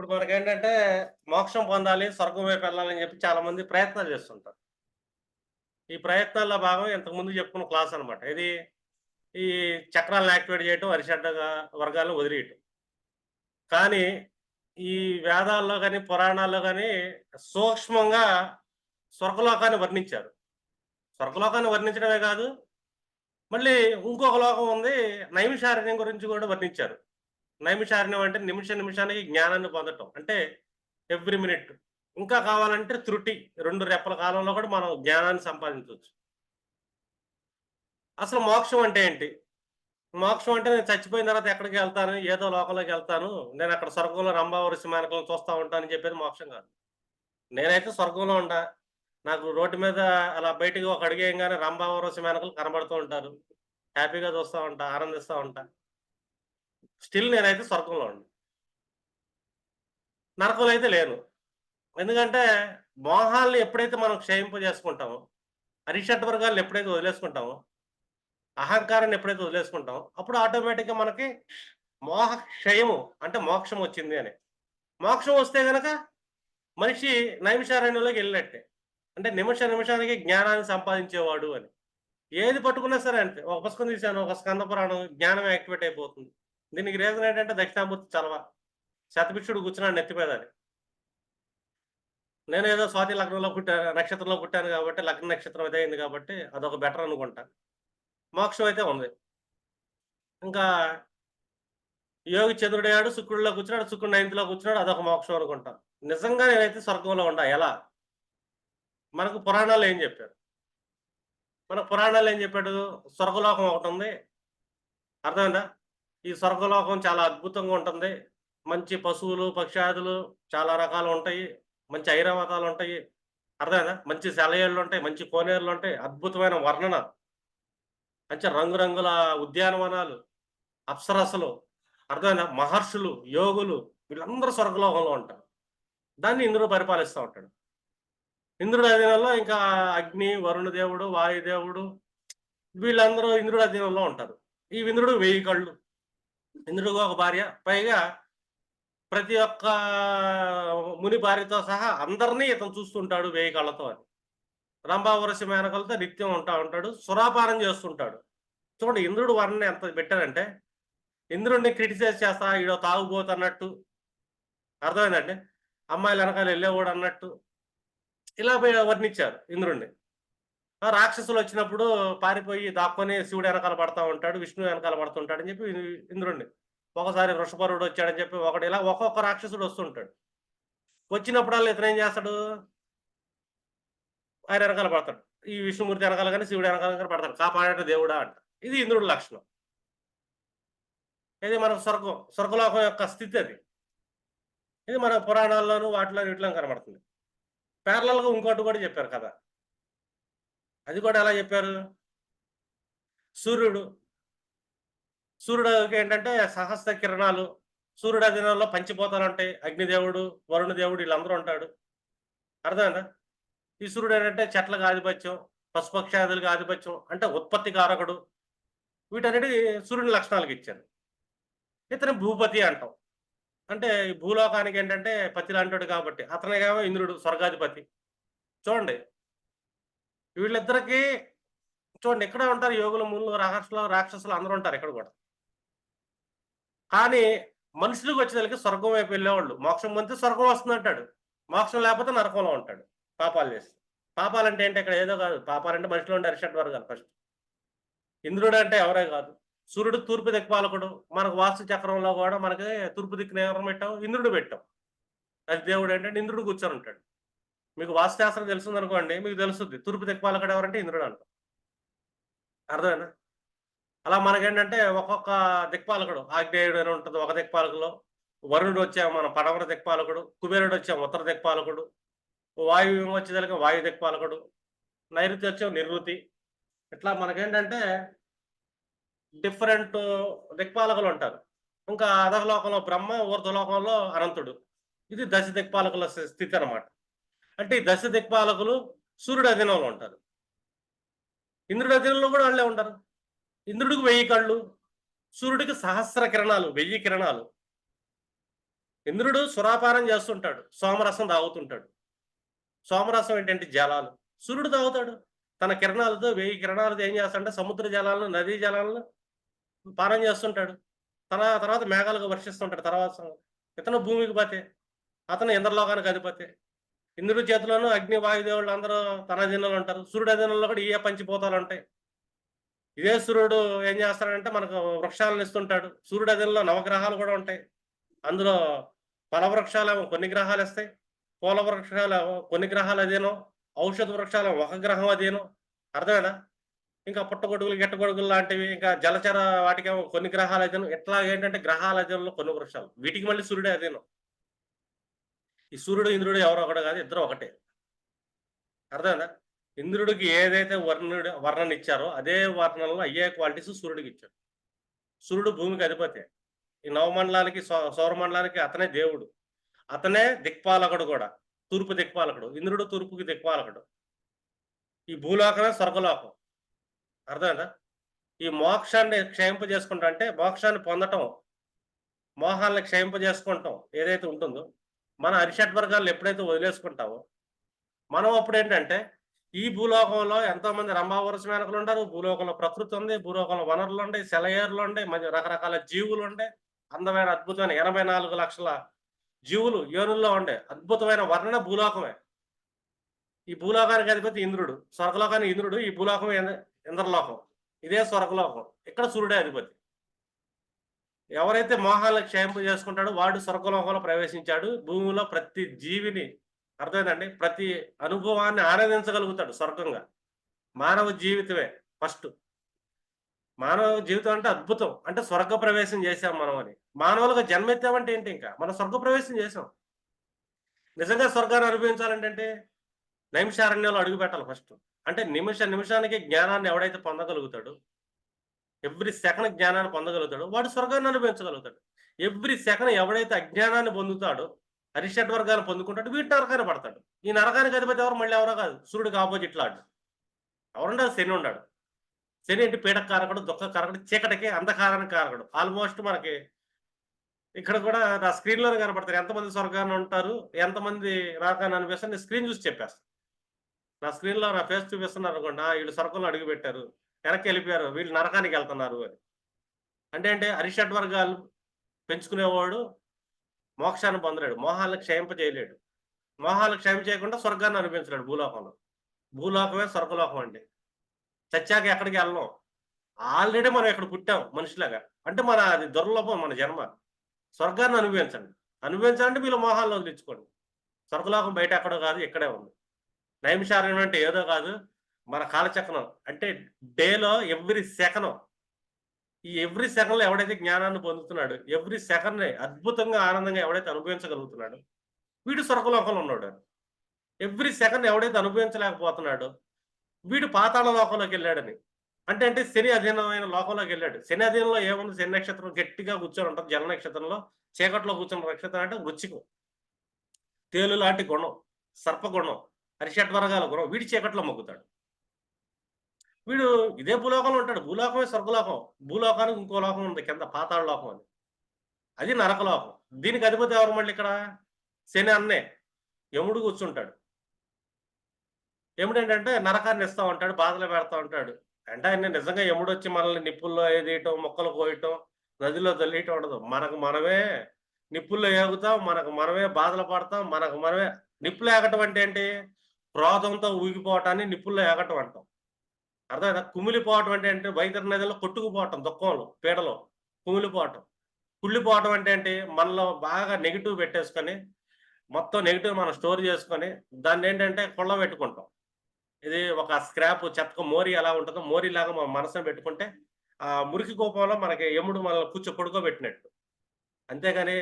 ఇప్పుడు మనకేంటంటే మోక్షం పొందాలి స్వర్గం వైపు వెళ్ళాలని చెప్పి చాలా మంది ప్రయత్నాలు చేస్తుంటారు. ఈ ప్రయత్నాల్లో భాగం ఇంతకుముందు చెప్పుకున్న క్లాస్ అనమాట ఇది ఈ చక్రాలను యాక్టివేట్ చేయటం అరిషడ్డ వర్గాలను వదిలేయటం. కానీ ఈ వేదాల్లో కానీ పురాణాల్లో కానీ సూక్ష్మంగా స్వర్గలోకాన్ని వర్ణించారు. స్వర్గలోకాన్ని వర్ణించడమే కాదు మళ్ళీ ఇంకొక లోకం ఉంది నైమిషారణ్యం గురించి కూడా వర్ణించారు. నైమిషారణ్యం అంటే నిమిష నిమిషానికి జ్ఞానాన్ని పొందటం. అంటే ఎవ్రీ మినిట్. ఇంకా కావాలంటే త్రుటి రెండు రెప్పల కాలంలో కూడా మనం జ్ఞానాన్ని సంపాదించవచ్చు. అసలు మోక్షం అంటే ఏంటి? మోక్షం అంటే నేను చచ్చిపోయిన తర్వాత ఎక్కడికి వెళ్తాను? ఏదో లోకంలోకి వెళ్తాను. నేను అక్కడ స్వర్గంలో రంభావరి మేనకలను చూస్తూ ఉంటానని చెప్పేది మోక్షం కాదు. నేనైతే స్వర్గంలో ఉండా. నాకు రోడ్డు మీద అలా బయటికి ఒక అడిగేయంగానే రంభావరి మేనకలు కనబడుతూ ఉంటారు. హ్యాపీగా చూస్తూ ఉంటా ఆనందిస్తూ ఉంటా. స్టిల్ నేనైతే స్వర్గంలో ఉండి. నరకంలో అయితే లేను. ఎందుకంటే మోహాల్ని ఎప్పుడైతే మనం క్షయింపజేసుకుంటామో అరిషట్ వర్గాలను ఎప్పుడైతే వదిలేసుకుంటామో అహంకారాన్ని ఎప్పుడైతే వదిలేసుకుంటామో అప్పుడు ఆటోమేటిక్గా మనకి మోహ క్షయము అంటే మోక్షం వచ్చింది అని. మోక్షం వస్తే గనక మనిషి నైమిషారణ్యంలోకి వెళ్ళినట్టే. అంటే నిమిష నిమిషానికి జ్ఞానాన్ని సంపాదించేవాడు అని. ఏది పట్టుకున్నా సరే అంటే ఒక పుస్తకం తీశాను ఒక స్కంద పురాణం జ్ఞానం యాక్టివేట్ అయిపోతుంది. దీనికి రీజన్ ఏంటంటే దక్షిణామూర్తి చలవ. శతభిక్షుడు కూర్చున్నాడు నెత్తిపేదని నేను ఏదో స్వాతి లగ్నంలో పుట్టా నక్షత్రంలో పుట్టాను కాబట్టి లగ్న నక్షత్రం అయితే అయింది కాబట్టి అదొక బెటర్ అనుకుంటా. మోక్షం అయితే ఉంది. ఇంకా యోగి చంద్రుడయ్యాడు శుక్రుడిలో కూర్చున్నాడు శుక్రుడు నైన్త్లో కూర్చున్నాడు అదొక మోక్షం అనుకుంటాను నిజంగా నేనైతే స్వర్గంలో ఉండా. ఎలా? మనకు పురాణాలు ఏం చెప్పారు? మన పురాణాలు ఏం చెప్పాడు? స్వర్గలోకం ఒకటి ఉంది. అర్థమైందా? ఈ స్వర్గలోకం చాలా అద్భుతంగా ఉంటుంది. మంచి పశువులు పక్షాదులు చాలా రకాలు ఉంటాయి. మంచి ఐరావతాలు ఉంటాయి. అర్థమైందా? మంచి సెలయేళ్ళు ఉంటాయి. మంచి కోనేరులు ఉంటాయి. అద్భుతమైన వర్ణన. మంచి రంగురంగుల ఉద్యానవనాలు అప్సరసలు అర్థమైనా మహర్షులు యోగులు వీళ్ళందరూ స్వర్గలోకంలో ఉంటారు. దాన్ని ఇంద్రుడు పరిపాలిస్తూ ఉంటాడు. ఇంద్రుడు అధీనంలో ఇంకా అగ్ని వరుణ దేవుడు వాయుదేవుడు వీళ్ళందరూ ఇంద్రుడు అధీనంలో ఉంటారు. ఈ ఇంద్రుడు వెయ్యి కళ్ళు. ఇంద్రుడికి ఒక భార్య. పైగా ప్రతి ఒక్క ముని భార్యతో సహా అందరినీ ఇతను చూస్తుంటాడు వేయి కళ్ళతో అని. రంభావరసి మేనకలతో నిత్యం ఉంటా ఉంటాడు సురాపానం చేస్తుంటాడు. చూడండి ఇంద్రుడు వర్ణని ఎంత పెట్టారంటే ఇంద్రుడిని క్రిటిసైజ్ చేస్తా ఈడో తాగుబోతున్నట్టు. అర్థమైందండి? అమ్మాయిలు వెనకాల వెళ్ళేవాడు అన్నట్టు. ఇలా పోయి వర్ణించారు ఇంద్రుడిని రాక్షసులు వచ్చినప్పుడు పారిపోయి దాక్కొని శివుడు వెనకాల పడతా ఉంటాడు విష్ణు వెనకాల పడుతుంటాడు అని చెప్పి ఇంద్రుడిని ఒకసారి వృషపరుడు వచ్చాడని చెప్పి ఒకటి ఇలా ఒక్కొక్క రాక్షసుడు వస్తుంటాడు వచ్చినప్పుడల్లా ఇతను ఏం చేస్తాడు? ఆయన వెనకాల పడతాడు. ఈ విష్ణుమూర్తి వెనకాల కానీ శివుడు వెనకాల కానీ పడతాడు. కాపాడేట దేవుడా అంట. ఇది ఇంద్రుడి లక్షణం. ఇది మన స్వర్గం స్వర్గలోకం యొక్క స్థితి అది. ఇది మన పురాణాల్లోనూ వాటిలో వీటిలో కనబడుతుంది. ప్యారలల్గా ఇంకోటి కూడా చెప్పారు కదా. అది కూడా ఎలా చెప్పారు? సూర్యుడు సూర్యుడికి ఏంటంటే సహస్ర కిరణాలు సూర్యుడు అధీనంలో పంచిపోతాలు ఉంటాయి అగ్నిదేవుడు వరుణ దేవుడు వీళ్ళందరూ ఉంటాడు. అర్థమైందా? ఈ సూర్యుడు ఏంటంటే చెట్లకు ఆధిపత్యం పశుపక్షాదులకు ఆధిపత్యం అంటే ఉత్పత్తి కారకుడు. వీటన్నిటి సూర్యుని లక్షణాలకు ఇచ్చారు. ఇతని భూపతి అంటాం. అంటే భూలోకానికి ఏంటంటే పతి లాంటాడు కాబట్టి అతనికేమో ఇంద్రుడు స్వర్గాధిపతి. చూడండి వీళ్ళిద్దరికి చూడండి ఎక్కడ ఉంటారు యోగులు మునులు రాక్షసులు రాక్షసులు అందరూ ఉంటారు ఇక్కడ కూడా. కానీ మనుషులకు వచ్చేదానికి స్వర్గం వైపు వెళ్ళేవాళ్ళు. మోక్షం పొందితే స్వర్గం వస్తుంది అంటాడు. మోక్షం లేకపోతే నరకంలో ఉంటాడు పాపాలు చేసి. పాపాలు అంటే ఏంటి? ఇక్కడ ఏదో కాదు. పాపాలు అంటే మనుషులు ఉండే అరిషట్ వర్గాలు ఫస్ట్. ఇంద్రుడు అంటే ఎవరే కాదు. సూర్యుడు తూర్పు దిక్పాలకుడు మనకు వాస్తు చక్రంలో కూడా మనకి తూర్పు దిక్కున ఎవరు పెట్టాం ఇంద్రుడు పెట్టాం అది దేవుడు ఏంటంటే ఇంద్రుడు కూర్చొని ఉంటాడు. మీకు వాస్తుశాస్త్రం తెలుస్తుంది అనుకోండి మీకు తెలుస్తుంది తూర్పు దిక్పాలకుడు ఎవరంటే ఇంద్రుడు అంటాం అర్థమేనా అలా మనకేంటంటే ఒక్కొక్క దిక్పాలకుడు ఆగ్నేయుడు అని ఉంటుంది ఒక దిక్పాలకులో వరుణుడు వచ్చే మన పడమర దిక్పాలకుడు కుబేరుడు వచ్చే ఉత్తర దిక్పాలకుడు వాయువు వచ్చేదానికి వాయు దిక్పాలకుడు నైరుతి వచ్చే నిర్వృతి. ఇట్లా మనకేంటంటే డిఫరెంట్ దిక్పాలకులు ఉంటారు. ఇంకా అధలోకంలో బ్రహ్మ ఊర్ధలోకంలో అనంతుడు. ఇది దశ దిక్పాలకుల స్థితి అనమాట అంటే ఈ దశ దిక్పాలకులు సూర్యుడు అధీనంలో ఉంటారు. ఇంద్రుడి అధీనంలో కూడా వాళ్ళే ఉంటారు ఇంద్రుడికి వెయ్యి కళ్ళు సూర్యుడికి సహస్ర కిరణాలు వెయ్యి కిరణాలు. ఇంద్రుడు సురాపారం చేస్తుంటాడు సోమరసం తాగుతుంటాడు. సోమరసం ఏంటంటే జలాలు. సూర్యుడు తాగుతాడు. తన కిరణాలతో వెయ్యి కిరణాలతో ఏం చేస్తాడంటే సముద్ర జలాలను నదీ జలాలను పానం చేస్తుంటాడు. తన తర్వాత మేఘాలుగా వర్షిస్తుంటాడు. తర్వాత ఇతను భూమికి పోతే అతను ఇంద్రలోకానికి అధిపతే. ఇంద్రుడి చేతిలోనూ అగ్ని వాయుదేవుళ్ళు అందరూ తన అధీనంలో ఉంటారు. సూర్యుడు అధీనంలో కూడా ఏ పంచిపోతాలు ఉంటాయి. ఇదే సూర్యుడు ఏం చేస్తాడంటే మనకు వృక్షాలను ఇస్తుంటాడు. సూర్యుడు అధీనంలో నవగ్రహాలు కూడా ఉంటాయి. అందులో ఫల వృక్షాలేమో కొన్ని గ్రహాలు ఇస్తాయి. పూల వృక్షాలు కొన్ని గ్రహాలు అధీనం ఔషధ వృక్షాలు ఒక గ్రహం అధీనం అర్థమేనా? ఇంకా పుట్టగొడుగులు గెట్టగొడుగులు లాంటివి ఇంకా జలచర వాటికేమో కొన్ని గ్రహాలు అధీనం ఇట్లా ఏంటంటే గ్రహాల అధీనంలో కొన్ని వృక్షాలు. వీటికి మళ్ళీ సూర్యుడే అధీనం ఈ సూర్యుడు ఇంద్రుడు ఎవరో ఒకడు కాదు ఇద్దరు ఒకటే. అర్థమైందా? ఇంద్రుడికి ఏదైతే వర్ణుడు వర్ణన ఇచ్చారో అదే వర్ణనలో అయ్యే క్వాలిటీస్ సూర్యుడికి ఇచ్చాడు. సూర్యుడు భూమికి అధిపతి. ఈ నవమండలానికి సౌరమండలానికి అతనే దేవుడు. అతనే దిక్పాలకుడు కూడా తూర్పు దిక్పాలకుడు. ఇంద్రుడు తూర్పుకి దిక్పాలకుడు. ఈ భూలోకమే స్వర్గలోకం. అర్థమైందా? ఈ మోక్షాన్ని క్షయింప చేసుకుంటా అంటే మోక్షాన్ని పొందటం మోహాన్ని క్షయింప చేసుకుంటాం ఏదైతే ఉంటుందో మన అరిషట్ వర్గాలు ఎప్పుడైతే వదిలేసుకుంటావో మనం అప్పుడు ఏంటంటే ఈ భూలోకంలో ఎంతో మంది రంభావరస మేనకులు ఉంటారు. భూలోకంలో ప్రకృతి ఉంది భూలోకంలో వనరులు ఉంటాయి సెలయేర్లు ఉంటాయి మంచి రకరకాల జీవులు ఉంటాయి అందమైన అద్భుతమైన ఎనభై నాలుగు లక్షల జీవులు యోనుల్లో ఉండే అద్భుతమైన వర్ణన భూలోకమే. ఈ భూలోకానికి అధిపతి ఇంద్రుడు స్వర్గలోకానికి ఇంద్రుడు ఈ భూలోకం ఇంద్ర- ఇంద్రలోకం. ఇదే స్వర్గలోకం. ఇక్కడ సూర్యుడే అధిపతి. ఎవరైతే మోహాలను క్షేమింపు చేసుకుంటాడో వాడు స్వర్గలోకంలో ప్రవేశించాడు. భూమిలో ప్రతి జీవిని అర్థమైందండి? ప్రతి అనుభవాన్ని ఆనందించగలుగుతాడు స్వర్గంగా. మానవ జీవితమే ఫస్ట్. మానవ జీవితం అంటే అద్భుతం. అంటే స్వర్గ ప్రవేశం చేశాం మనం అని. మానవులుగా జన్మెత్తామంటే ఏంటి ఇంకా? మనం స్వర్గ ప్రవేశం చేసాం నిజంగా స్వర్గాన్ని అనుభవించాలంటే అంటే నైమిషారణ్యంలో అడుగు పెట్టాలి ఫస్ట్. అంటే నిమిష నిమిషానికి జ్ఞానాన్ని ఎవడైతే పొందగలుగుతాడో ఎవ్రీ సెకండ్ జ్ఞానాన్ని పొందగలుగుతాడో వాడు స్వర్గాన్ని అనుభవించగలుగుతాడు. ఎవ్రీ సెకండ్ ఎవడైతే అజ్ఞానాన్ని పొందుతాడో అరిషడ్ వర్గాన్ని పొందుకుంటాడు వీటి నరకాన్ని పడతాడు. ఈ నరకానికి అధిపతి ఎవరు? మళ్ళీ ఎవరో కాదు సూర్యుడికి ఆపోజిట్ లాడు. ఎవరుండదు శని ఉన్నాడు శని అంటే పీడక కారకుడు దుఃఖ కారకుడు చీకటికి అంధకారానికి కారకుడు. ఆల్మోస్ట్ మనకి ఇక్కడ కూడా నా స్క్రీన్లోనే కనపడతారు. ఎంతమంది స్వర్గాన్ని ఉంటారు ఎంతమంది నరకాన్ని అనిపిస్తారు నేను స్క్రీన్ చూసి చెప్పేస్తాను నా స్క్రీన్లో నా ఫేస్ చూపిస్తున్నారు అనుకోండి వీళ్ళు స్వర్గంలో అడుగు పెట్టారు. వెనక్కి వెళ్ళిపోయారు వీళ్ళు నరకానికి వెళ్తున్నారు అని. అంటే అంటే అరిషట్ వర్గాలు పెంచుకునేవాడు మోక్షాన్ని పొందలేడు. మోహాలను క్షయింప చేయలేడు మోహాలు క్షయం చేయకుండా స్వర్గాన్ని అనిపించలేడు భూలోకంలో. భూలోకమే స్వర్గలోకం అండి. చచ్చాక ఎక్కడికి వెళ్ళం ఆల్రెడీ మనం ఇక్కడ పుట్టాం మనిషిలాగా. అంటే మన అది దుర్లభం మన జన్మ. స్వర్గాన్ని అనుభవించండి. అనుభవించాలంటే మీరు మోహాలను వదిలించుకోండి. స్వర్గలోకం బయట ఎక్కడో కాదు ఇక్కడే ఉంది. నైమిషారణ్యం అంటే ఏదో కాదు. మన కాలచక్రం. అంటే డేలో ఎవ్రీ సెకండ్ ఈ ఎవ్రీ సెకండ్లో ఎవడైతే జ్ఞానాన్ని పొందుతున్నాడు ఎవ్రీ సెకండ్ అద్భుతంగా ఆనందంగా ఎవడైతే అనుభవించగలుగుతున్నాడు వీడు స్వర్గలోకంలో ఉన్నాడు. ఎవ్రీ సెకండ్ ఎవడైతే అనుభవించలేకపోతున్నాడో వీడు పాతాళ లోకంలోకి వెళ్ళాడని. అంటే అంటే శని అధీనమైన లోకంలోకి వెళ్ళాడు. శని అధీనంలో ఏముంది? శని నక్షత్రం గట్టిగా కూర్చొని ఉంటుంది. జల నక్షత్రంలో చీకట్లో కూర్చున్న నక్షత్రం అంటే వృచ్చికం. తేలు లాంటి గుణం సర్పగుణం అరిషట్ వర్గాల గుణం వీడి చీకట్లో మొక్కుతాడు. వీడు ఇదే భూలోకంలో ఉంటాడు. భూలోకమే స్వర్గలోకం. భూలోకానికి ఇంకో లోకం ఉంది కింద పాతాళ లోకం అని. అది నరకలోకం. దీనికి అధిపతి ఎవరు మళ్ళీ ఇక్కడ? శని అన్నే. యముడు కూర్చుంటాడు. యముడు ఏంటంటే నరకాన్ని ఇస్తా ఉంటాడు బాధలు పెడతా ఉంటాడు. అంటే ఆయన నిజంగా యముడు వచ్చి మనల్ని నిప్పుల్లో ఏదేయటం మొక్కలు కోయటం నదిలో తల్లియటం ఉండదు. మనకు మనమే నిప్పుల్లో ఏగుతాం మనకు మనమే బాధలు పడతాం మనకు మనమే నిప్పులు ఏగటం అంటే ఏంటి? క్రోధంతో ఊగిపోవటాన్ని నిప్పుల్లో ఏగటం అంటాం. అర్థమైందా? కుమిలిపోవటం అంటే అంటే వైఖరి నదిలో కొట్టుకుపోవటం దుఃఖంలో పీడలో. కుమిలిపోవటం. కుళ్ళిపోవటం అంటే ఏంటి? మనలో బాగా నెగిటివ్ పెట్టేసుకొని మొత్తం నెగిటివ్ మనం స్టోర్ చేసుకొని దాన్ని ఏంటంటే కుళ్ళ పెట్టుకుంటాం. ఇది ఒక స్క్రాప్ చెత్త మోరీ ఎలా ఉంటుందో మోరీ లాగా మన మనసుని పెట్టుకుంటే ఆ మురికి కోపంలో మనకి ఎముడు మనల్ని కూర్చో పడుకోబెట్టినట్టు. అంతేగాని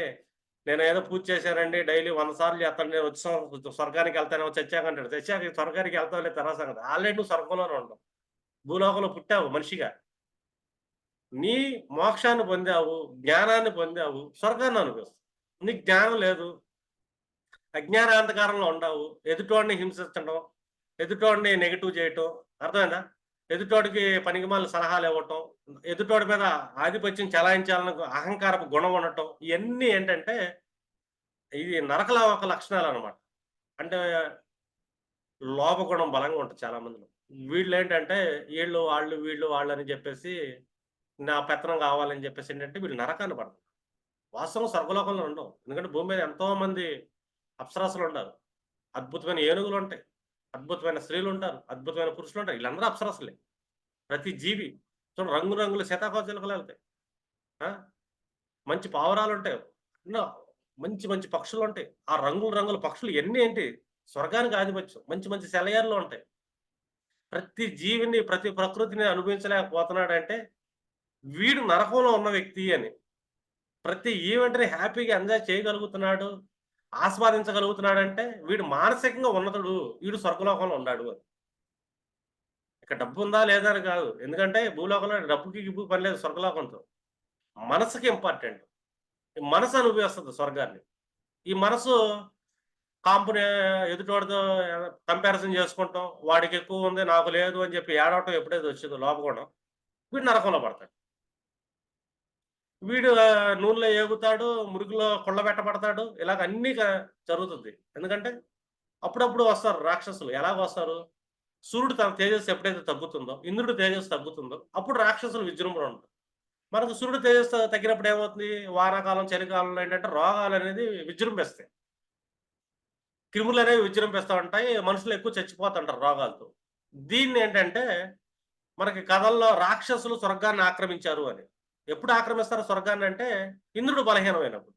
నేను ఏదో పూజ చేశానండి డైలీ వంద సార్లు చేస్తాను నేను వచ్చి స్వర్గానికి వెళ్తాను చచ్చాకంటాడు చచ్చాక స్వర్గానికి వెళ్తావు లేదు తర్వాత సంగతి? ఆల్రెడీ నువ్వు స్వర్గంలోనే ఉండవు భూలోకంలో పుట్టావు మనిషిగా. నీ మోక్షాన్ని పొందావు జ్ఞానాన్ని పొందావు స్వర్గాన్ని అనుభవిస్తావు. నీకు జ్ఞానం లేదు. అజ్ఞాన అంధకారంలో ఉండవు. ఎదుటోడిని హింసించడం ఎదుటోడిని నెగిటివ్ చేయటం అర్థమైందా? ఎదుటోడికి పనికిమాల సలహాలు ఇవ్వటం ఎదుటోడి మీద ఆధిపత్యం చలాయించాలని అహంకారపు గుణం ఉండటం ఇవన్నీ ఏంటంటే ఇది నరకల ఒక లక్షణాలు అనమాట అంటే లోపగుణం బలంగా ఉంటుంది చాలా మందిలో వీళ్ళు ఏంటంటే వీళ్ళు వాళ్ళు వీళ్ళు వాళ్ళు అని చెప్పేసి నా పెత్తనం కావాలని చెప్పేసి ఏంటంటే వీళ్ళు నరకాన్ని పడతారు. వాస్తవం స్వర్గలోకంలో ఉండవు. ఎందుకంటే భూమి మీద ఎంతో మంది అప్సరాసులు ఉండరు అద్భుతమైన ఏనుగులు ఉంటాయి. అద్భుతమైన స్త్రీలు ఉంటారు. అద్భుతమైన పురుషులు ఉంటారు. వీళ్ళందరూ అప్సరాసులే. ప్రతి జీవి చూడండి రంగు రంగుల శతాకోచిలకలు వెళ్తాయి మంచి పావురాలు ఉంటాయి. మంచి మంచి పక్షులు ఉంటాయి. ఆ రంగుల రంగుల పక్షులు ఎన్ని ఏంటి? స్వర్గానికి ఆధిపత్యం. మంచి మంచి సెలయర్లు ఉంటాయి. ప్రతి జీవిని ప్రతి ప్రకృతిని అనుభవించలేకపోతున్నాడంటే వీడు నరకంలో ఉన్న వ్యక్తి అని. ప్రతి ఈవెంట్ని హ్యాపీగా ఎంజాయ్ చేయగలుగుతున్నాడు ఆస్వాదించగలుగుతున్నాడు అంటే వీడు మానసికంగా ఉన్నతుడు వీడు స్వర్గలోకంలో ఉన్నాడు అని. ఇక డబ్బు ఉందా లేదా అని కాదు. ఎందుకంటే భూలోకంలో డబ్బుకి గిబ్బు పని లేదు స్వర్గలోకంతో. మనసుకి ఇంపార్టెంట్ ఈ మనసు అనుభవిస్తుంది స్వర్గాన్ని. ఈ మనసు కాంపుని ఎదుటివాడితో కంపారిజన్ చేసుకుంటాం వాడికి ఎక్కువ ఉంది నాకు లేదు అని చెప్పి ఏడవటం ఎప్పుడైతే వచ్చిందో లోపకోవడం వీడు నరకంలో పడతాడు. వీడు నూనెలో ఏగుతాడు మురుగులో కొళ్ళ పెట్టబడతాడు ఇలాగ అన్ని జరుగుతుంది. ఎందుకంటే అప్పుడప్పుడు వస్తారు రాక్షసులు. ఎలాగ వస్తారు? సూర్యుడు తన తేజస్సు ఎప్పుడైతే తగ్గుతుందో ఇంద్రుడు తేజస్సు తగ్గుతుందో అప్పుడు రాక్షసులు విజృంభణ ఉంటుంది మనకు సూర్యుడు తేజస్సు తగ్గినప్పుడు ఏమవుతుంది? వానాకాలం చలికాలంలో ఏంటంటే రోగాలు అనేది విజృంభిస్తాయి. క్రిములు అనేవి విజృంభిస్తూ ఉంటాయి మనుషులు ఎక్కువ చచ్చిపోతుంటారు రోగాలతో. దీన్ని ఏంటంటే మనకి కథల్లో రాక్షసులు స్వర్గాన్ని ఆక్రమించారు అని. ఎప్పుడు ఆక్రమిస్తారు స్వర్గాన్ని అంటే ఇంద్రుడు బలహీనమైనప్పుడు.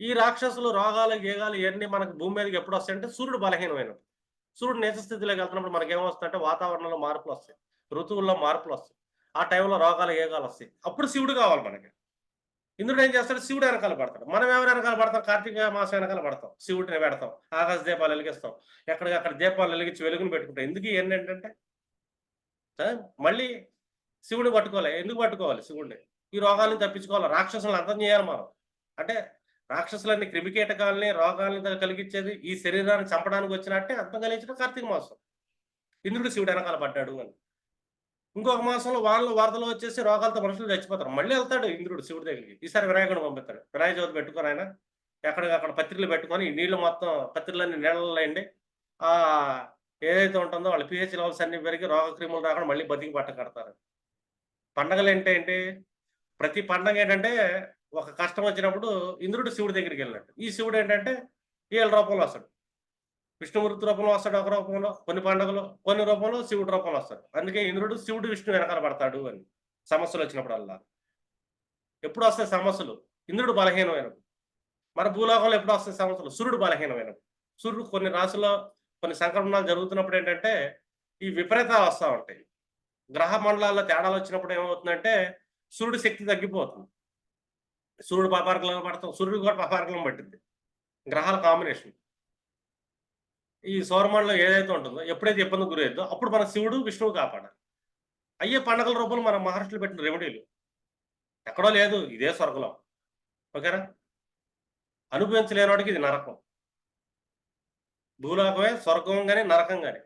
ఈ రాక్షసులు రోగాలు గేగాలు ఇవన్నీ మనకి భూమి మీదకి ఎప్పుడు వస్తాయంటే సూర్యుడు బలహీనమైనప్పుడు. సూర్యుడు నీచ స్థితిలోకి వెళ్తున్నప్పుడు మనకి ఏమొస్తుందంటే వాతావరణంలో మార్పులు వస్తాయి. ఋతువుల్లో మార్పులు వస్తాయి. ఆ టైంలో రోగాలు గేగాలు వస్తాయి. అప్పుడు శివుడు కావాలి మనకి. ఇంద్రుడు ఏం చేస్తాడు? శివుడు వెనకాల పడతాడు. మనం ఎవరు వెనకాల పడతాం? కార్తీక మాసం వెనకాల పడతాం. శివుడిని పెడతాం. ఆకాశ దీపాలు వెలిగిస్తాం. ఎక్కడికక్కడ దీపాలు వెలిగించి వెలుగుని పెట్టుకుంటాం. ఎందుకు ఏంటంటే? మళ్ళీ శివుడిని పట్టుకోవాలి. ఎందుకు పట్టుకోవాలి శివుడిని? ఈ రోగాలను తప్పించుకోవాలి. రాక్షసులను అర్థం చేయాలి మనం. అంటే రాక్షసులన్నీ క్రిమికీటకాలని రోగాలని కలిగించేది ఈ శరీరాన్ని చంపడానికి వచ్చినట్టే అర్థం కలిగించడం కార్తీక మాసం. ఇంద్రుడు శివుడు వెనకాల పడ్డాడు అని. ఇంకొక మాసంలో వాళ్ళు వరదలు వచ్చేసి రోగాలతో మనుషులు చచ్చిపోతారు. మళ్ళీ వెళ్తాడు ఇంద్రుడు శివుడి దగ్గరికి. ఈసారి వినాయకుడు పంపిస్తాడు. వినాయక చవితి పెట్టుకొని ఆయన. ఎక్కడికక్కడ పత్రికలు పెట్టుకొని నీళ్ళు నీళ్ళు మొత్తం పత్రికలన్నీ నీళ్ళలో వేయండి ఆ ఏదైతే ఉంటుందో వాళ్ళ పిహెచ్ లెవెల్స్ అన్ని పెరిగి రోగ క్రిములు రాకుండా మళ్ళీ బతికి పట్ట కడతారు. పండగలు ఏంటంటే ప్రతి పండగ ఏంటంటే ఒక కష్టం వచ్చినప్పుడు ఇంద్రుడు శివుడి దగ్గరికి వెళ్ళినట్టు. ఈ శివుడు ఏంటంటే ఏళ్ళ రూపంలో వస్తాడు. విష్ణుమూర్తి రూపంలో వస్తాడు ఒక రూపంలో కొన్ని పండుగలు కొన్ని రూపంలో శివుడి రూపంలో వస్తాడు. అందుకే ఇంద్రుడు శివుడు విష్ణు వెనకాల పడతాడు అని సమస్యలు వచ్చినప్పుడల్లా. ఎప్పుడు వస్తాయి సమస్యలు? ఇంద్రుడు బలహీనమైనప్పుడు మన భూలోకంలో ఎప్పుడు వస్తాయి సమస్యలు? సూర్యుడు బలహీనమైనప్పుడు సూర్యుడు కొన్ని రాశుల్లో కొన్ని సంక్రమణాలు జరుగుతున్నప్పుడు ఏంటంటే ఈ విపరీతాలు వస్తూ ఉంటాయి. గ్రహ మండలాల్లో తేడాలు వచ్చినప్పుడు ఏమవుతుందంటే సూర్యుడి శక్తి తగ్గిపోతుంది. సూర్యుడు పాపార్కలం పడతాం సూర్యుడు కూడా పాపార్గలం పట్టింది. గ్రహాల కాంబినేషన్. ఈ సౌరమండలం ఏదైతే ఉంటుందో ఎప్పుడైతే ఇబ్బంది గురైందో అప్పుడు మన శివుడు విష్ణువు కాపాడాలి. అయ్యే పండగల రూపంలో మన మహర్షులు పెట్టిన రెమెడీలు ఎక్కడో లేదు ఇదే స్వర్గం ఓకేనా? అనుభవించలేనివాడికి ఇది నరకం. భూలోకమే స్వర్గం కానీ నరకం కానీ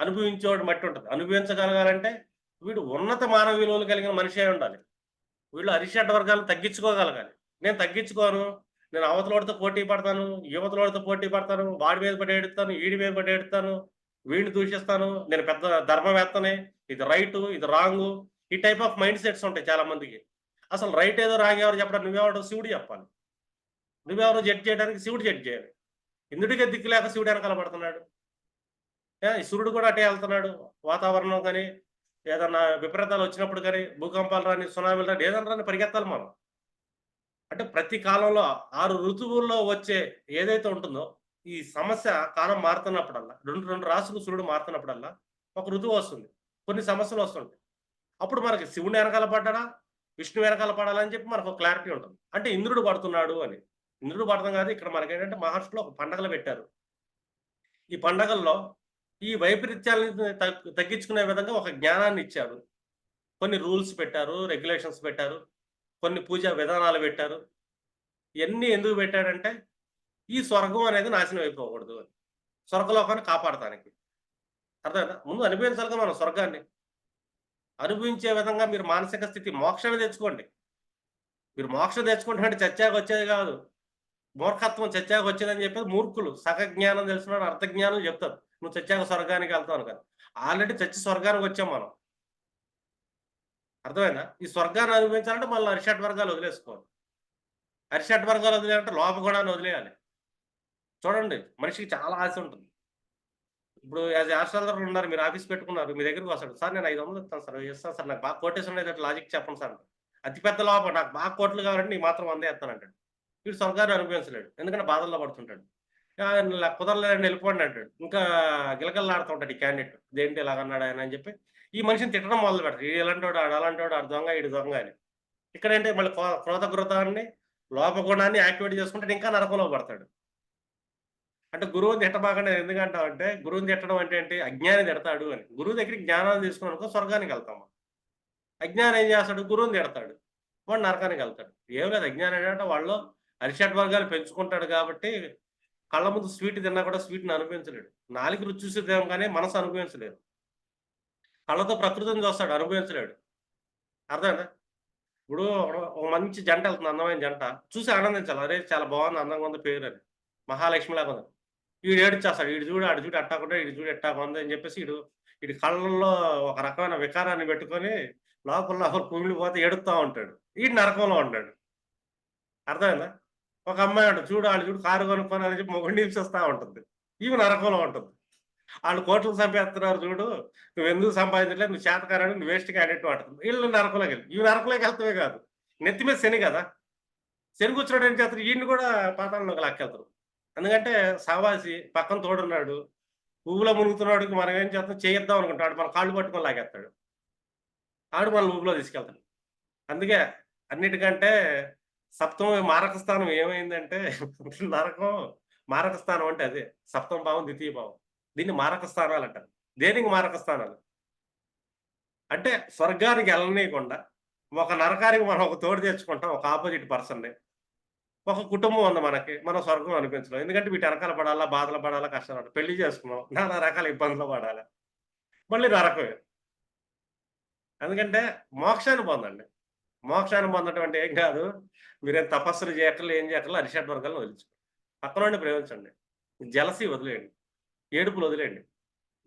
అనుభవించేవాడు మట్టి ఉంటుంది. అనుభవించగలగాలంటే వీడు ఉన్నత మానవ విలువలు కలిగిన మనిషి ఉండాలి. వీళ్ళు అరిషడ్ వర్గాలు తగ్గించుకోగలగాలి. నేను తగ్గించుకోను. నేను అవతలవాడితో పోటీ పడతాను యువతలవాడితో పోటీ పడతాను వాడి మీద పడి ఏడుతాను వీడి మీద పడి ఏడుతాను వీడిని దూషిస్తాను నేను పెద్ద ధర్మవేత్తనే ఇది రైట్ ఇది రాంగు ఈ టైప్ ఆఫ్ మైండ్ సెట్స్ ఉంటాయి చాలా మందికి అసలు రైట్ ఏదో రాంగ్ ఎవరు చెప్పడం నువ్వెవడో శివుడు చెప్పాలి. నువ్వెవరో జడ్జ్ చేయడానికి శివుడు జడ్జ్ చేయాలి. ఇందుడికే దిక్కు లేక శివుడు వెనకాల పడుతున్నాడు? ఏ, ఈ సూర్యుడు కూడా అటే వెళ్తున్నాడు. వాతావరణం కానీ ఏదన్నా విపరీతాలు వచ్చినప్పుడు కానీ భూకంపాలు రాని సునామీలు రాని ఏదన్నా రాని పరిగెత్తాలి మనం. అంటే ప్రతి కాలంలో ఆరు ఋతువుల్లో వచ్చే ఏదైతే ఉంటుందో ఈ సమస్య కాలం మారుతున్నప్పుడల్లా రెండు రెండు రాసులు సూర్యుడు మారుతున్నప్పుడల్లా ఒక ఋతువు వస్తుంది. కొన్ని సమస్యలు వస్తుంటాయి. అప్పుడు మనకి శివుని వెనకాల పడ్డా విష్ణు వెనకాల పడాలని చెప్పి మనకు క్లారిటీ ఉంటుంది. అంటే ఇంద్రుడు పడుతున్నాడు అని. ఇంద్రుడు పడతాం కాదు ఇక్కడ మనకి ఏంటంటే మహర్షులు ఒక పండగలు పెట్టారు. ఈ పండగల్లో ఈ వైపరీత్యాలని తగ్గించుకునే విధంగా ఒక జ్ఞానాన్ని ఇచ్చారు. కొన్ని రూల్స్ పెట్టారు రెగ్యులేషన్స్ పెట్టారు. కొన్ని పూజా విధానాలు పెట్టారు. ఇవన్నీ ఎందుకు పెట్టాడంటే ఈ స్వర్గం అనేది నాశనం అయిపోకూడదు అని. స్వర్గలోకాన్ని కాపాడటానికి అర్థమైందా? ముందు అనుభవించాలిగా మనం స్వర్గాన్ని. అనుభవించే విధంగా మీరు మానసిక స్థితి మోక్షాన్ని తెచ్చుకోండి. మీరు మోక్షం తెచ్చుకుంటే చచ్చాక వచ్చేది కాదు. మూర్ఖత్వం చచ్చాక వచ్చేదని చెప్పేది మూర్ఖులు. సగ జ్ఞానం తెలిసిన అర్థ జ్ఞానం చెప్తారు. నువ్వు చచ్చాక స్వర్గానికి వెళ్తావు కదా. ఆల్రెడీ చచ్చి స్వర్గానికి వచ్చాం మనం. అర్థమైనా ఈ స్వర్గాన్ని అనుభవించాలంటే మళ్ళీ అరిషట్ వర్గాలు వదిలేసుకోవాలి. అరిషట్ వర్గాలు వదిలేయాలంటే లోపగుణాన్ని వదిలేయాలి. చూడండి మనిషికి చాలా ఆశ ఉంటుంది. ఇప్పుడు యాజ్ హాస్టల్ ఉన్నారు మీరు ఆఫీస్ పెట్టుకున్నారు మీ దగ్గరకు వస్తాడు సార్ నేను ఐదు వందలు ఇస్తాను సార్ ఇస్తాను సార్ నాకు బాగా కోటేషన్ ఉండేది లాజిక్ చెప్పండి సార్ అతి పెద్ద లోపం నాకు బాగా కోట్లు కావాలంటే నీ మాత్రం వందే ఎత్తాను అంటాడు. వీడు స్వర్గాన్ని అనుభవించలేడు ఎందుకంటే బాధల్లో పడుతుంటాడు. "ఆ, కుదరలేదని వెళ్ళిపోండి అంటాడు. ఇంకా గిలకల్లాడుతూ ఉంటాడు ఈ క్యాండిడేట్. దేంటి ఇలాగన్నాడు ఆయన అని చెప్పి ఈ మనిషిని తిట్టడం మొదలు పెడతారు. ఈ ఎలాంటోడు ఆడు అలాంటోడు ఆడు దొంగ ఈడు దొంగ అని. ఇక్కడ ఏంటి మళ్ళీ క్రోధ క్రోధగృతాన్ని లోపగుణాన్ని యాక్టివేట్ చేసుకుంటే ఇంకా నరకంలో పడతాడు. అంటే గురువుని తిట్టబాకండి ఎందుకంటావు అంటే గురువుని తిట్టడం అంటే ఏంటి? అజ్ఞాని తిడతాడు అని. గురువు దగ్గరికి జ్ఞానాన్ని తీసుకుని అనుకో స్వర్గానికి వెళ్తాము అజ్ఞానం ఏం చేస్తాడు? గురువుని తిడతాడు. వాడు నరకానికి వెళ్తాడు. ఏం లేదు అజ్ఞానం ఏంటంటే వాళ్ళు అరిషట్ వర్గాలు పెంచుకుంటాడు కాబట్టి కళ్ళ ముందు స్వీట్ తిన్నా కూడా స్వీట్ని అనుభవించలేడు. నాలుగు రుచి చూసేదేమో కానీ మనసు అనుభవించలేదు. కళ్ళతో ప్రకృతిని చూస్తాడు అనుభవించలేడు. అర్థమేనా ఇప్పుడు ఒక- మంచి జంట వెళ్తుంది అందమైన జంట. చూసి ఆనందించాలి. అరే చాలా బాగుంది అందంగా ఉంది పేరు అని. మహాలక్ష్మిలాగా ఉంది. వీడు ఏడిచేస్తాడు. వీడు చూడు అటు చూడు అట్టాకుండా వీడు చూడు ఎట్టాగా ఉంది అని చెప్పేసి వీడు వీడి కళ్ళల్లో ఒక రకమైన వికారాన్ని పెట్టుకొని లోపల లోపల కుమిలిపోతే ఎడుతూ ఉంటాడు. వీడి నరకంలో ఉంటాడు అర్థమైందా? ఒక అమ్మాయి ఉంటుంది చూడు వాళ్ళు చూడు కారు కొనుక్కొని అని చెప్పి మొగుడిని హింసిస్తూ ఉంటుంది. ఈమె నరకంలో ఉంటుంది. వాళ్ళు కోట్లు సంపాదిస్తున్నారు చూడు. నువ్వు ఎందుకు సంపాదించలేదు నువ్వు చేతకారని నువ్వు వేస్ట్ క్యాండిడేట్ అంటుంది వీళ్ళు నరకలోకి వెళ్ళి ఇవి నరకలోకి వెళ్తావే కాదు. నెత్తి మీద శని కదా. శని కూర్చోడు ఏం చేస్తారు ఈయన్ని కూడా పాతాళంలోకి లాక్కెళ్తారు ఎందుకంటే సావాసి పక్కన తోడున్నాడు. పువ్వులో మునుగుతున్నాడు. మనం ఏం చేస్తాం? చేయిద్దాం అనుకుంటాడు. మన కాళ్ళు పట్టుకొని లాగేస్తాడు. ఆడు మన ఊపులో తీసుకెళ్తాడు. అందుకే అన్నిటికంటే సప్తమ మారక స్థానం ఏమైందంటే నరకం మారక స్థానం అంటే అదే. సప్తమ భావం ద్వితీయ భావం. దీన్ని మారక స్థానాలు అంటారు. దేనికి మారక స్థానాలు? అంటే స్వర్గానికి వెళ్ళనీయకుండా ఒక నరకానికి మనం ఒక తోడు తెచ్చుకుంటాం ఒక ఆపోజిట్ పర్సన్ని. ఒక కుటుంబం ఉంది మనకి మనం స్వర్గం అనిపించడం ఎందుకంటే వీటి వెనకాల పడాలా బాధలు పడాలా కష్టాలు పెళ్ళి చేసుకున్నాం నానా రకాల ఇబ్బందులు పడాలి. మళ్ళీ నరకమే ఎందుకంటే మోక్షాన్ని పొందండి మోక్షాన్ని పొందటం అంటే ఏం కాదు మీరేం తపస్సులు చేయక్కర్లు ఏం చేయక్కర్లు అరిషడ్ వర్గాలను వదిలించుకోండి పక్కన నుండి ప్రేమించండి. జలసి వదిలేయండి. ఏడుపులు వదిలేయండి.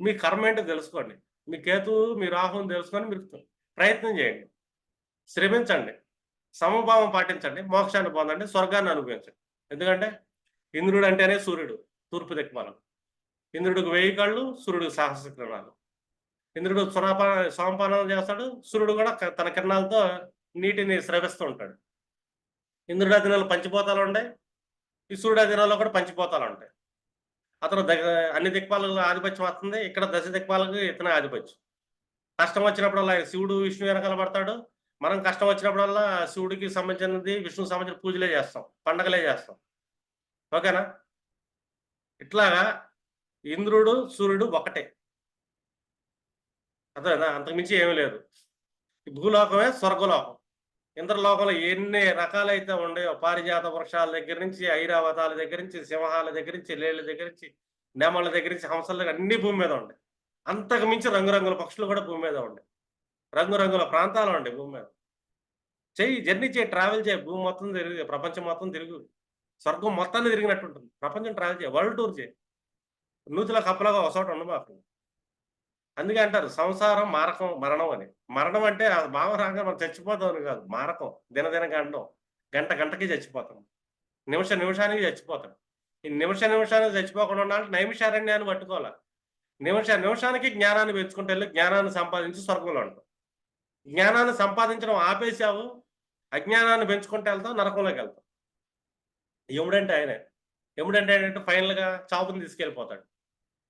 మీ కర్మ ఏంటో తెలుసుకోండి. మీ కేతు మీ రాహుని తెలుసుకొని మీరు ప్రయత్నం చేయండి. శ్రమించండి. సమభావం పాటించండి. మోక్షాన్ని పొందండి. స్వర్గాన్ని అనుభవించండి. ఎందుకంటే ఇంద్రుడు అంటేనే సూర్యుడు. తూర్పు దిక్మాలం ఇంద్రుడికి వెయ్యి కళ్ళు సూర్యుడికి సాహస కిరణాలు. ఇంద్రుడు సురాప సోమపానం చేస్తాడు. సూర్యుడు కూడా తన కిరణాలతో నీటిని స్రవిస్తూ ఉంటాడు. ఇంద్రుడి అధీనంలో పంచిపోతాలు ఉంటాయి. ఈ సూర్యుడు అధీనంలో కూడా పంచిపోతాలు ఉంటాయి. అతను దగ్గ అన్ని దిక్పాలకు ఆధిపత్యం వస్తుంది. ఇక్కడ దశ దిక్పాలకు ఇతనే ఆధిపత్యం. కష్టం వచ్చినప్పుడల్లా ఆయన శివుడు విష్ణు వెనకాల పడతాడు. మనం కష్టం వచ్చినప్పుడల్లా శివుడికి సంబంధించినది విష్ణుకి సంబంధించిన పూజలే చేస్తాం. పండగలే చేస్తాం. ఓకేనా? ఇట్లాగా ఇంద్రుడు సూర్యుడు ఒకటే. అర్థమైందా? అంతకుమించి ఏమీ లేదు. భూలోకమే స్వర్గలోకం. ఇంద్రలోకంలో ఎన్ని రకాలైతే ఉండేవో పారిజాత వృక్షాల దగ్గర నుంచి ఐరావతాల దగ్గర నుంచి సింహాల దగ్గర నుంచి లేళ్ళ దగ్గర నుంచి నెమల దగ్గర నుంచి హంసల దగ్గర అన్ని భూమి మీద ఉండే అంతకు మించి రంగురంగుల పక్షులు కూడా భూమి మీద ఉండే రంగురంగుల ప్రాంతాలు ఉండే భూమి మీద. చెయ్యి జర్నీ చేయి ట్రావెల్ చేయి భూమి మొత్తం తిరిగి ప్రపంచం మొత్తం తిరుగు స్వర్గం మొత్తాన్ని తిరిగినట్టు ఉంటుంది. ప్రపంచం ట్రావెల్ చేయి వరల్డ్ టూర్ చేయి నూతుల కప్పలాగా ఒక చోట ఉండమాకు అందుకే అంటారు సంసారం మారకం మరణం అని. మరణం అంటే ఆ భావం రాగా మనం చచ్చిపోతాం అని కాదు మారకం దినదిన గండం గంట గంటకి చచ్చిపోతాం. నిమిష నిమిషానికి చచ్చిపోతాం. ఈ నిమిష నిమిషానికి చచ్చిపోకుండా ఉండాలంటే నైమిషారణ్యాన్ని పట్టుకోవాలి? నిమిష నిమిషానికి జ్ఞానాన్ని పెంచుకుంటే వెళ్ళి జ్ఞానాన్ని సంపాదించి స్వర్గంలో ఉంటాం. జ్ఞానాన్ని సంపాదించడం ఆపేసావు అజ్ఞానాన్ని పెంచుకుంటే వెళ్తాం నరకంలోకి వెళ్తాం ఎముడంటే ఆయనే. ఎముడంటే ఏంటంటే ఫైనల్గా చాపుని తీసుకెళ్ళిపోతాడు.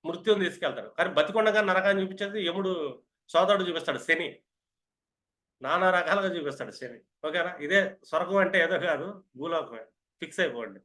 మృత్యుని తీసుకెళ్తాడు. కానీ బతికొండగా నరకాన్ని చూపించేది యముడు సోదరుడు చూపిస్తాడు శని. నానా రకాలుగా చూపిస్తాడు శని. ఓకేనా? ఇదే స్వర్గం అంటే ఏదో కాదు భూలోకమే. ఫిక్స్ అయిపోండి.